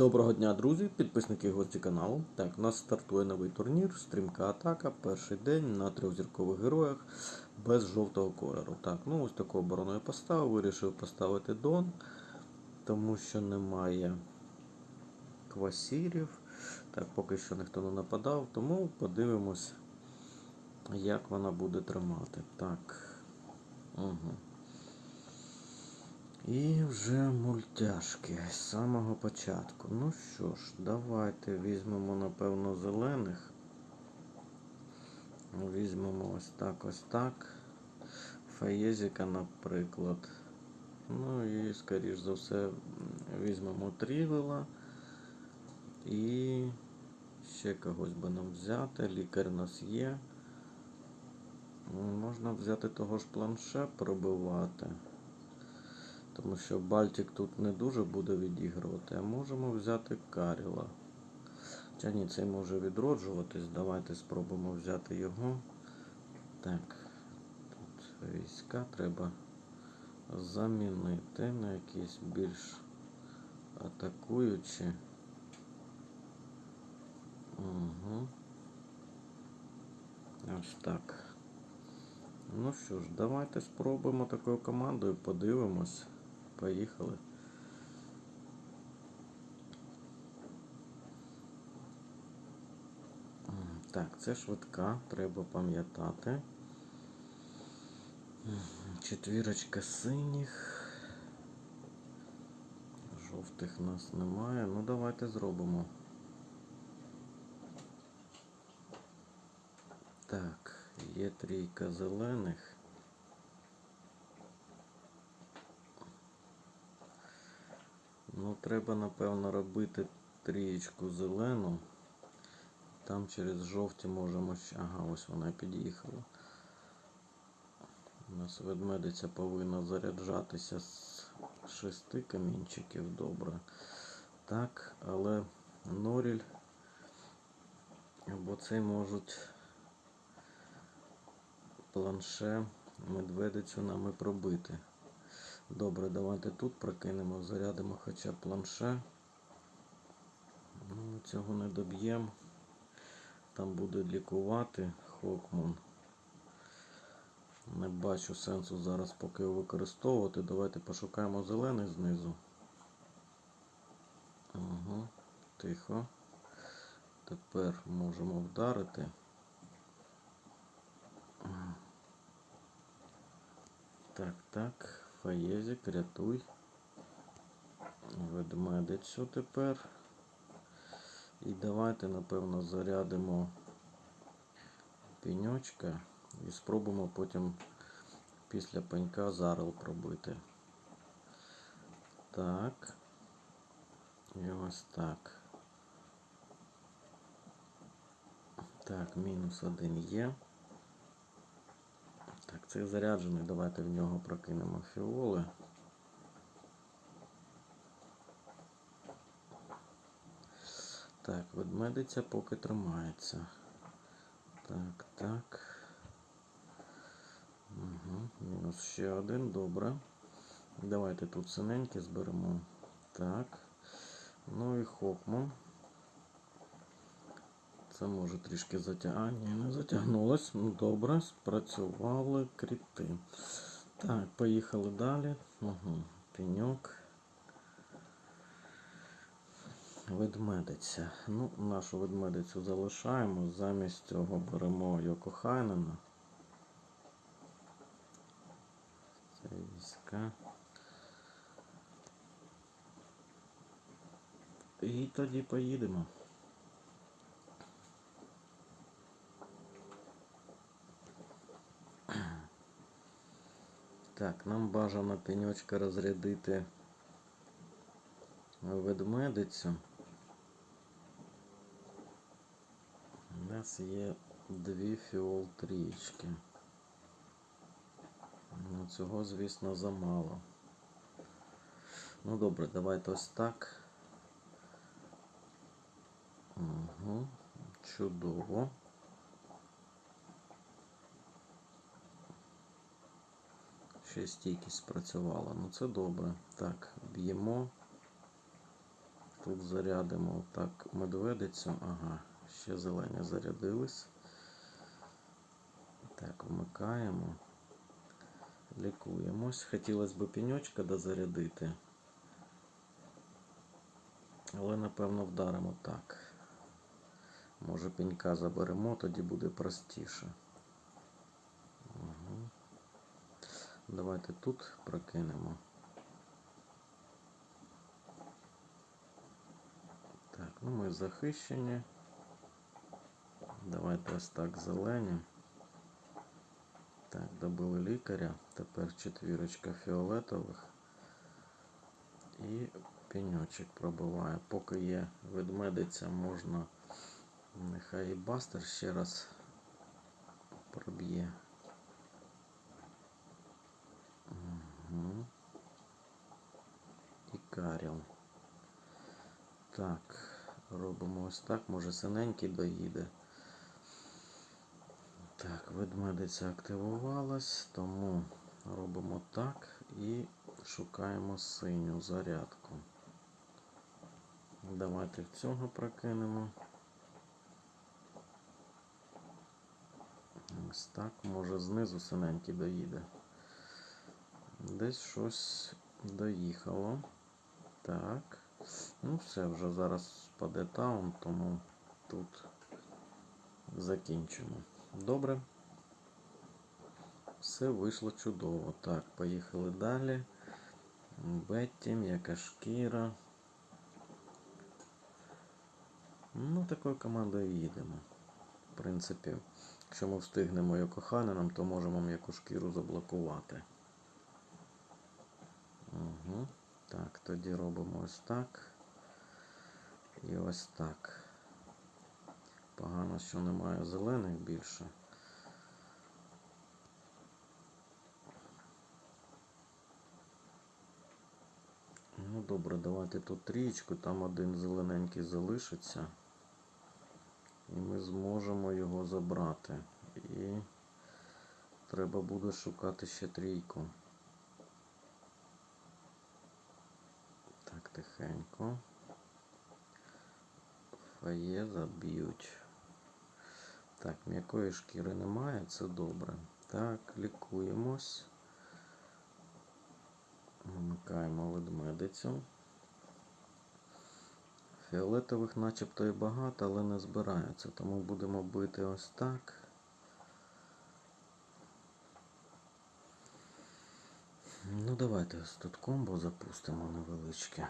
Доброго дня, друзі, підписники гості каналу. Так, у нас стартує новий турнір, стрімка атака, перший день на трьохзіркових героях без жовтого кольору. Так, ну ось таку оборону я поставив, вирішив поставити Дон, тому що немає квасірів. Так, поки що ніхто не нападав, тому подивимось, як вона буде тримати. Так. Угу. І вже мультяшки з самого початку. Ну що ж, давайте візьмемо, напевно, зелених. Візьмемо ось так, ось так. Фаєзіка, наприклад. Ну і, скоріш за все, візьмемо Трівела. І ще когось би нам взяти. Лікар у нас є. Ну, Можна взяти того ж планше пробивати. Тому що Бальтик тут не дуже буде відігрувати, а можемо взяти Каріла. Хоча ні, цей може відроджуватись. Давайте спробуємо взяти його. Так, тут війська треба замінити на якісь більш атакуючі. Угу. Ось так. Ну що ж, давайте спробуємо такою командою, подивимось. Поїхали. Так, це швидка, треба пам'ятати. Четвірочка синіх. Жовтих нас немає. Ну давайте зробимо. Так, є трійка зелених. Ну, треба, напевно, робити трієчку зелену. Там через жовті можемо ще. Ага, ось вона під'їхала. У нас ведмедиця повинна заряджатися з шести камінчиків, добре. Так, але Норіль або цей можуть планше медведицю нам і пробити. Добре, давайте тут прокинемо, зарядимо хоча б планше. Ну, цього не доб'ємо. Там буде лікувати Хокман. Не бачу сенсу зараз поки його використовувати. Давайте пошукаємо зелений знизу. Угу, тихо. Тепер можемо вдарити. Так, так. Фаєзик, рятуй. Ведмедицю тепер. І давайте, напевно, зарядимо пеньочка і спробуємо потім після пенька зарил пробити. Так. І ось так. Так, мінус один є. Цей заряджений, давайте в нього прокинемо фіоли. Так, ведмедиця поки тримається. Так, так. Угу. Мінус ще один, добре. Давайте тут синенькі зберемо. Так. Ну і Хокман. Це може трішки затягнути. Не затягнулось. Ну, добре, спрацювали кріти. Так, поїхали далі. Угу. Пеньок. Ведмедиця. Ну, нашу ведмедицю залишаємо. Замість цього беремо Йокохайнена. Це війська. І тоді поїдемо. Так, нам бажано пеньочка розрядити ведмедицю. У нас є дві фіол трієчки. Ну, цього, звісно, замало. Ну добре, давайте ось так. Угу. Чудово. Ще стійкість спрацювала. Ну це добре. Так, б'ємо. Тут зарядимо так медведицю. Ага, ще зелені зарядились. Так, вмикаємо. Лікуємось. Хотілося б пеньочка дозарядити. Але напевно вдаримо так. Може пенька заберемо, тоді буде простіше. Угу. Давайте тут прокинемо. Так, ну ми захищені. Давайте ось так зелені. Так, добили лікаря. Тепер четвірочка фіолетових. І пеньочок пробиває. Поки є ведмедиця, можна нехай і бастер ще раз проб'є. Угу. І каріл. Так, робимо ось так. Може синенький доїде. Так, ведмедиця активувалась, тому робимо так і шукаємо синю зарядку. Давайте цього прокинемо. Ось так, може знизу синенький доїде. Десь щось доїхало. Так. Ну все, вже зараз спаде таун, тому тут закінчимо. Добре. Все вийшло чудово. Так, поїхали далі. Бетті, м'яка шкіра. Ну, такою командою їдемо. В принципі, якщо ми встигнемо його коханинам, то можемо м'яку шкіру заблокувати. Угу. Так, тоді робимо ось так. І ось так. Погано, що немає зелених більше. Ну добре, давайте тут трієчку, там один зелененький залишиться. І ми зможемо його забрати. І треба буде шукати ще трійку. Так, тихенько. Фає заб'ють. Так, м'якої шкіри немає, це добре. Так, лікуємось. Вмикаємо ведмедицю. Фіолетових начебто і багато, але не збирається, тому будемо бити ось так. Ну, давайте ось тут комбо запустимо невеличке.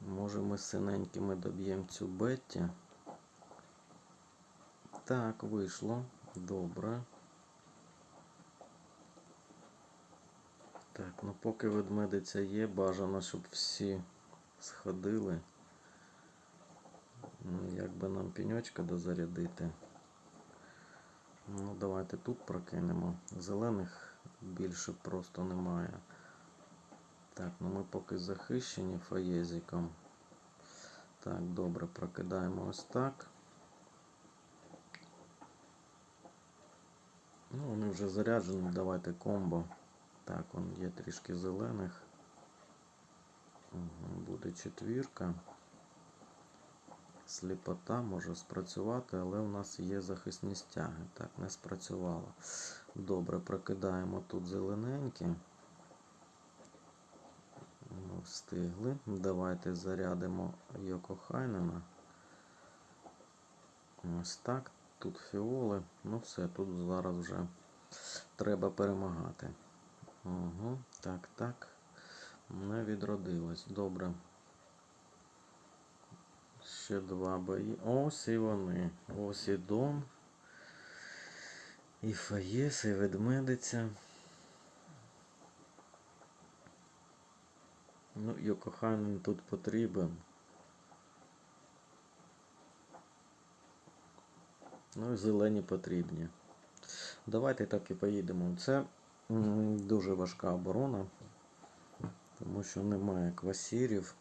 Може ми з синенькими доб'ємо цю Бетті. Так, вийшло. Добре. Так, ну поки ведмедиця є, бажано, щоб всі сходили. Ну, Як би нам пеньочка дозарядити. Ну, давайте тут прокинемо. Зелених більше просто немає. Так, ну ми поки захищені фаєзиком. Так, добре, прокидаємо ось так. Ну, вони вже заряджені, давайте комбо. Так, он є трішки зелених. Угу, буде четвірка. Сліпота може спрацювати, але у нас є захисні стяги. Так, не спрацювало. Добре, прокидаємо тут зелененькі. Встигли. Давайте зарядимо Йоко Хайнена. Ось так. Тут фіоли. Ну все, тут зараз вже треба перемагати. Угу, так, так. Не відродилось. Добре. Ще два бої. Ось і вони. Ось і Дон. І Фаєс, і ведмедиця. Ну, Йокоханин тут потрібен. Ну і зелені потрібні. Давайте так і поїдемо. Це дуже важка оборона, тому що немає квасірів.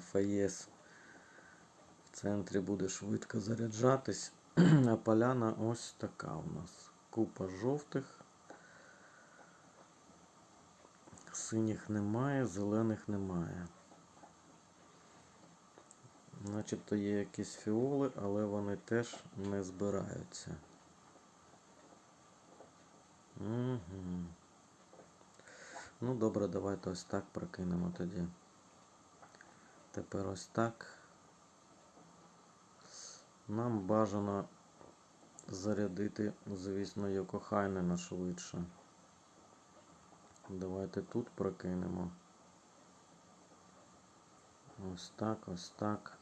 ФАЄС в центрі буде швидко заряджатись, а поляна ось така у нас. Купа жовтих. Синіх немає, зелених немає. Начебто є якісь фіоли, але вони теж не збираються. Угу. Ну, добре, давайте ось так прокинемо тоді. Тепер ось так. Нам бажано зарядити, звісно, Йокохайнена швидше. Давайте тут прокинемо. Ось так, ось так.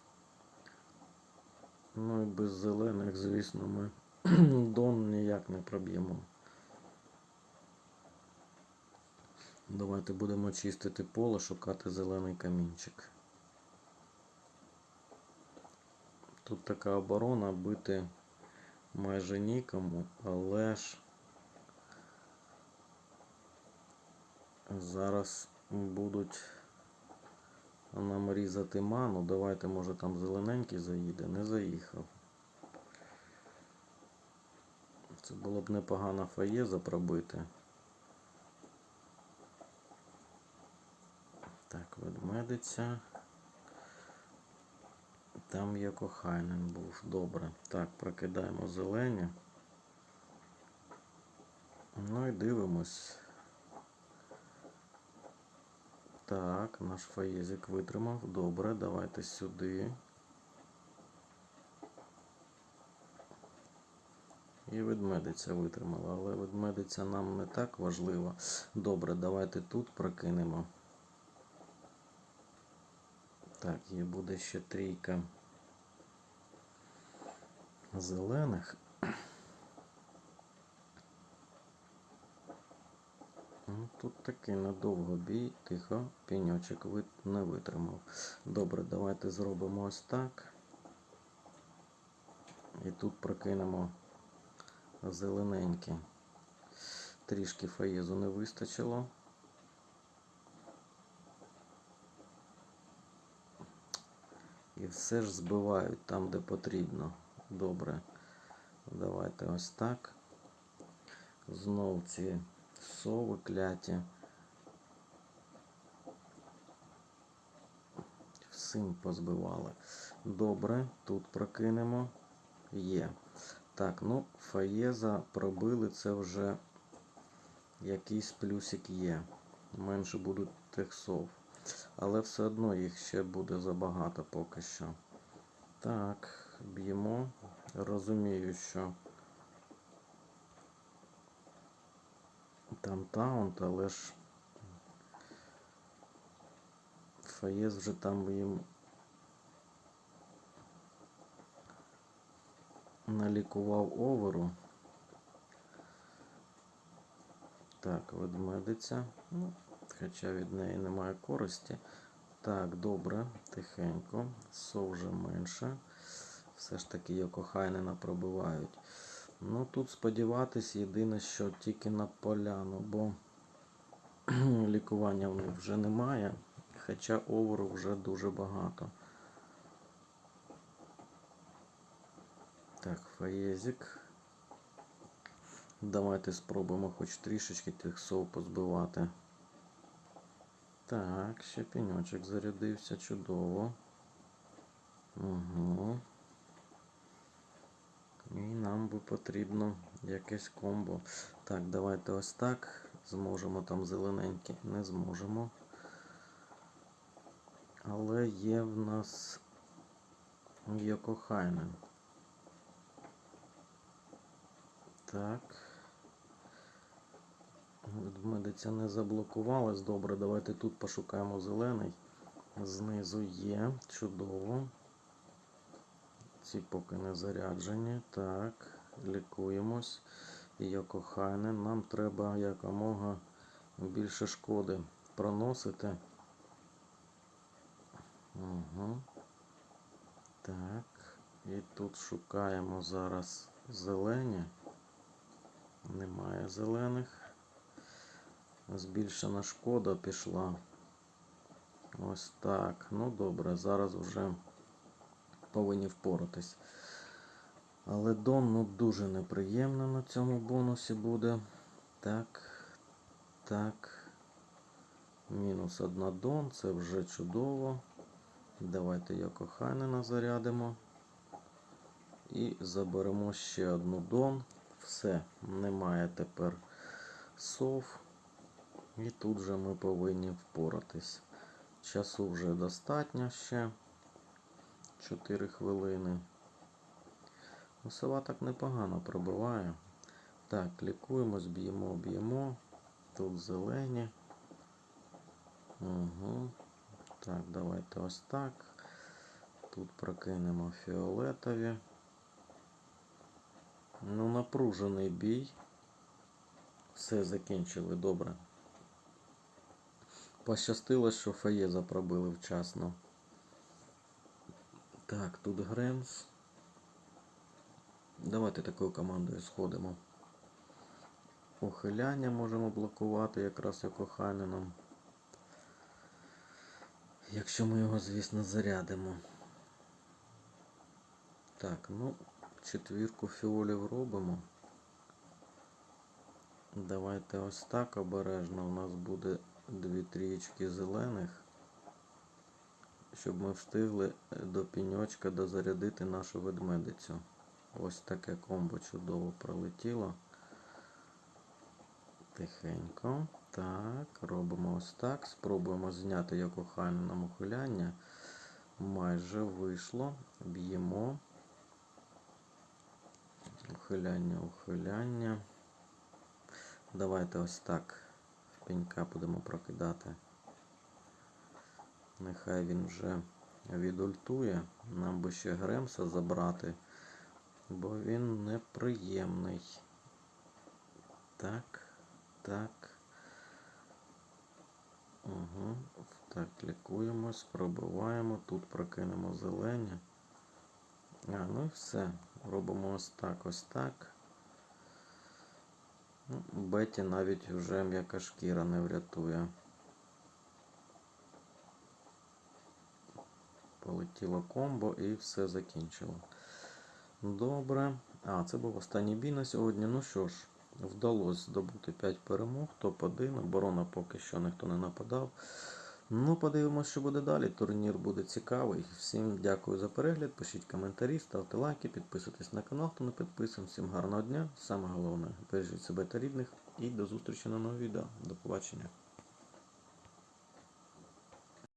Ну і без зелених, звісно, ми Дон ніяк не проб'ємо. Давайте будемо чистити поле, шукати зелений камінчик. Тут така оборона бити майже нікому, але ж зараз будуть нам різати ману. Давайте, може, там зелененький заїде. Не заїхав. Це було б непогано фаєза пробити. Так, ведмедиця. Там є кохайнен був. Добре. Так, прокидаємо зелені. Ну і дивимось. Так, наш фаєзик витримав. Добре, давайте сюди. І ведмедиця витримала, але ведмедиця нам не так важлива. Добре, давайте тут прокинемо. Так, є буде ще трійка зелених. Ну, Тут такий надовго бій, тихо, піньочок не витримав. Добре, давайте зробимо ось так. І тут прокинемо зелененькі. Трішки фаєзу не вистачило. І все ж збивають там, де потрібно. Добре. Давайте ось так. Знов ці сови кляті. Всім позбивали. Добре, тут прокинемо. Є. Так, ну, фаєза пробили, це вже якийсь плюсик є. Менше будуть тих сов. Але все одно їх ще буде забагато поки що. Так, б'ємо. Розумію, що там таунт, але ж Фаєз вже там їм налікував оверу. Так, ведмедиця. Ну, хоча від неї немає користі. Так, добре, тихенько. Сов вже менше. Все ж таки Йокохайнена пробивають. Ну тут сподіватись єдине, що тільки на поляну, бо лікування в них вже немає. Хоча оверу вже дуже багато. Так, фаєзик. Давайте спробуємо хоч трішечки тих сов позбивати. Так, ще пеньочок зарядився чудово. Угу. Би потрібно якесь комбо. Так, давайте ось так. Зможемо там зелененькі. Не зможемо. Але є в нас Йокохайнен. Так. Ведмедиця не заблокувалась. Добре, давайте тут пошукаємо зелений. Знизу є. Чудово. Ці поки не заряджені. Так, лікуємось. Йокохайне. Нам треба якомога більше шкоди проносити. Угу. Так. І тут шукаємо зараз зелені. Немає зелених. Збільшена шкода пішла. Ось так. Ну добре, зараз вже повинні впоратись. Але Дон ну, дуже неприємно на цьому бонусі буде. Так. Так. Мінус одна Дон, це вже чудово. Давайте Йокохайнена зарядимо. І заберемо ще одну дон. Все, немає тепер сов. І тут же ми повинні впоратись. Часу вже достатньо ще. 4 хвилини. Ну, Сова так непогано пробиває. Так, лікуємось, б'ємо, б'ємо. Тут зелені. Угу. Так, давайте ось так. Тут прокинемо фіолетові. Ну, напружений бій. Все закінчили добре. Пощастило, що Фаєза пробили вчасно. Так, тут Гренс. Давайте такою командою сходимо. Ухиляння можемо блокувати якраз як Охайненом. Якщо ми його, звісно, зарядимо. Так, ну, четвірку фіолів робимо. Давайте ось так обережно. У нас буде дві трієчки зелених. Щоб ми встигли до піньочка дозарядити нашу ведмедицю. Ось таке комбо чудово пролетіло. Тихенько. Так, робимо ось так. Спробуємо зняти як охайне нам ухиляння. Майже вийшло. Б'ємо. Ухиляння, ухиляння. Давайте ось так. В пенька будемо прокидати. Нехай він вже відультує. Нам би ще Гремса забрати, бо він неприємний. Так, так. Угу. Так, лікуємось, пробиваємо. Тут прокинемо зелені. А, ну і все. Робимо ось так, ось так. Ну, Беті навіть вже м'яка шкіра не врятує. Полетіло комбо і все закінчило. Добре. А, це був останній бій на сьогодні. Ну що ж, вдалося здобути 5 перемог, топ-1. Оборона поки що ніхто не нападав. Ну, подивимося, що буде далі. Турнір буде цікавий. Всім дякую за перегляд. Пишіть коментарі, ставте лайки, підписуйтесь на канал, хто не підписаний. Всім гарного дня. Саме головне, бережіть себе та рідних. І до зустрічі на новому відео. До побачення.